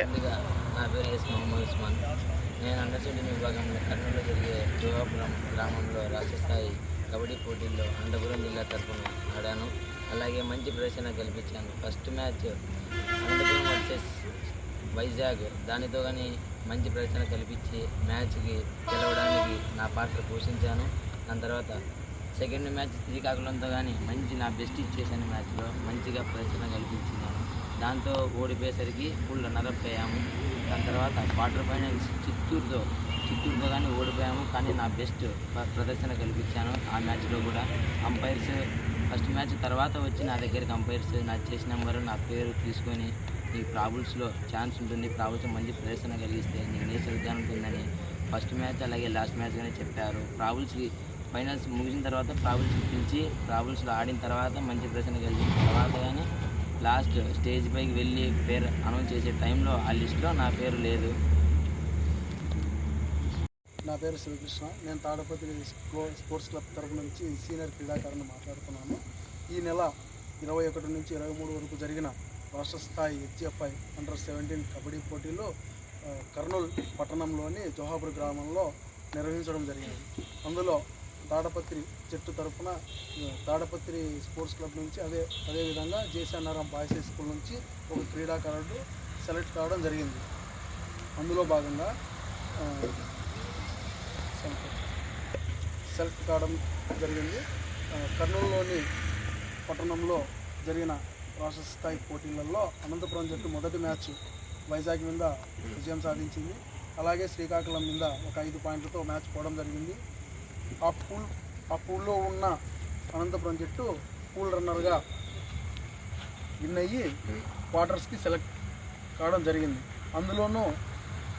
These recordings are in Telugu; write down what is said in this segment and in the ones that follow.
ముందుగా నా పేరు ఎస్ మహమ్మద్ ఉస్మాన్. నేను అండర్ సెవెంటీన్ విభాగంలో కర్నూలులో జరిగే జోగాపురం గ్రామంలో రాష్ట్ర స్థాయి కబడ్డీ పోటీల్లో అనంతపురం జిల్లా తరఫున ఆడాను. అలాగే మంచి ప్రదర్శన కల్పించాను first match Anantapuram versus Vizag. దానితో కానీ మంచి ప్రదర్శన కల్పించి మ్యాచ్కి గెలవడానికి నా పాత్ర పోషించాను. దాని తర్వాత సెకండ్ మ్యాచ్ శ్రీకాకుళంతో కానీ మంచి నా బెస్ట్ ఇచ్చేసాను మ్యాచ్లో. మంచిగా ప్రదర్శన కల్పించినాను. దాంతో ఓడిపోయేసరికి ఫుల్ రన్నరప్ అయ్యాము. దాని తర్వాత క్వార్టర్ ఫైనల్స్ చిత్తూరుతో చిత్తూరుతో కానీ ఓడిపోయాము. కానీ నా బెస్ట్ ప్రదర్శన కల్పించాను ఆ మ్యాచ్లో కూడా. అంపైర్స్ ఫస్ట్ మ్యాచ్ తర్వాత వచ్చి నా దగ్గరికి అంపైర్స్ నా చేసిన నెంబర్ నా పేరు తీసుకొని ఈ ప్రాబుల్స్లో ఛాన్స్ ఉంటుంది ప్రాబుల్స్ మంచి ప్రదర్శన కలిగిస్తే నేను నేస్ విధానం ఉంటుందని ఫస్ట్ మ్యాచ్ అలాగే లాస్ట్ మ్యాచ్ కానీ చెప్పారు. ప్రాబుల్స్కి ఫైనల్స్ ముగిసిన తర్వాత ప్రాబుల్స్ పిలిచి ప్రాబుల్స్లో ఆడిన తర్వాత మంచి ప్రదర్శన కలిగిన తర్వాత కానీ లాస్ట్ స్టేజ్ పైకి వెళ్ళి పేరు అనౌన్స్ చేసే టైంలో ఆ లిస్ట్లో నా పేరు లేదు. నా పేరు శ్రీకృష్ణ. నేను తాడపతి స్పోర్ట్స్ క్లబ్ తరపు నుంచి సీనియర్ క్రీడాకారుని మాట్లాడుతున్నాను. ఈ నెల ఇరవై ఒకటి నుంచి ఇరవై మూడు వరకు జరిగిన రాష్ట్ర స్థాయి హెచ్ఎఫ్ఐ అండర్ సెవెంటీన్ కబడ్డీ పోటీలో కర్నూలు పట్టణంలోని జోహాపూర్ గ్రామంలో నిర్వహించడం జరిగింది. అందులో తాడపత్రి జట్టు తరపున తాడపత్రి స్పోర్ట్స్ క్లబ్ నుంచి అదే అదేవిధంగా జేసీఎన్ఆర్ఎం బాయ్స్ హై స్కూల్ నుంచి ఒక క్రీడాకారుడు సెలెక్ట్ కావడం జరిగింది. అందులో భాగంగా సెలెక్ట్ కావడం జరిగింది. కర్నూలులోని పట్టణంలో జరిగిన రాష్ట్ర స్థాయి పోటీలలో అనంతపురం జట్టు మొదటి మ్యాచ్ వైజాగ్ మీద విజయం సాధించింది. అలాగే శ్రీకాకుళం మీద ఒక ఐదు పాయింట్లతో మ్యాచ్ పోవడం జరిగింది. ఆ పూల్ ఆ పూల్లో ఉన్న అనంతపురం జట్టు పూల్ రన్నర్గా విన్ అయ్యి క్వార్టర్స్కి సెలెక్ట్ కావడం జరిగింది. అందులోనూ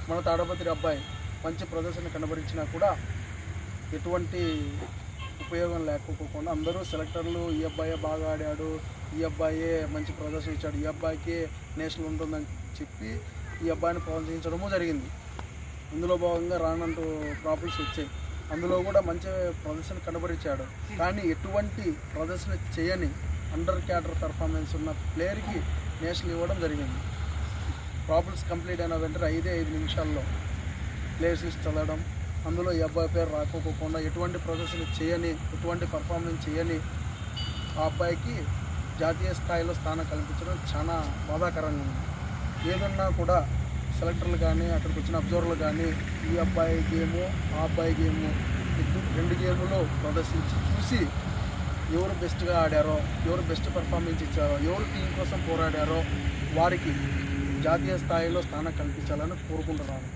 మన తాడపత్రి అబ్బాయి మంచి ప్రదర్శన కనబరించినా కూడా ఎటువంటి ఉపయోగం లేకపోకుండా అందరూ సెలెక్టర్లు ఈ అబ్బాయే బాగా ఆడాడు ఈ అబ్బాయే మంచి ప్రదర్శన ఇచ్చాడు ఈ అబ్బాయికి నేషనల్ ఉంటుందని చెప్పి ఈ అబ్బాయిని ప్రోత్సహించడము జరిగింది. ఇందులో భాగంగా రానంటూ ప్రాబ్లమ్స్ వచ్చాయి. అందులో కూడా మంచి ప్రదర్శన కనబరిచాడు. కానీ ఎటువంటి ప్రదర్శన చేయని అండర్ క్యాడర్ పెర్ఫార్మెన్స్ ఉన్న ప్లేయర్కి నేషనల్ ఇవ్వడం జరిగింది. ప్రాబ్లమ్స్ కంప్లీట్ అయిన వెంటనే ఐదే ఐదు నిమిషాల్లో ప్లేయర్స్ లిస్ట్ చదవడం అందులో ఈ అబ్బాయి పేరు రాకపోకుండా ఎటువంటి ప్రదర్శన చేయని ఎటువంటి పర్ఫార్మెన్స్ చేయని ఆ అబ్బాయికి జాతీయ స్థాయిలో స్థానం కల్పించడం చాలా బాధాకరంగా ఉంది. ఏదన్నా కూడా సెలెక్టర్లు కానీ అక్కడికి వచ్చిన అబ్జర్వర్లు కానీ ఈ అబ్బాయి గేము ఆ అబ్బాయి గేము రెండు గేములు ప్రదర్శించి చూసి ఎవరు బెస్ట్గా ఆడారో ఎవరు బెస్ట్ పర్ఫార్మెన్స్ ఇచ్చారో ఎవరు టీం కోసం పోరాడారో వారికి జాతీయ స్థాయిలో స్థానం కల్పించాలని కోరుకుంటున్నాను.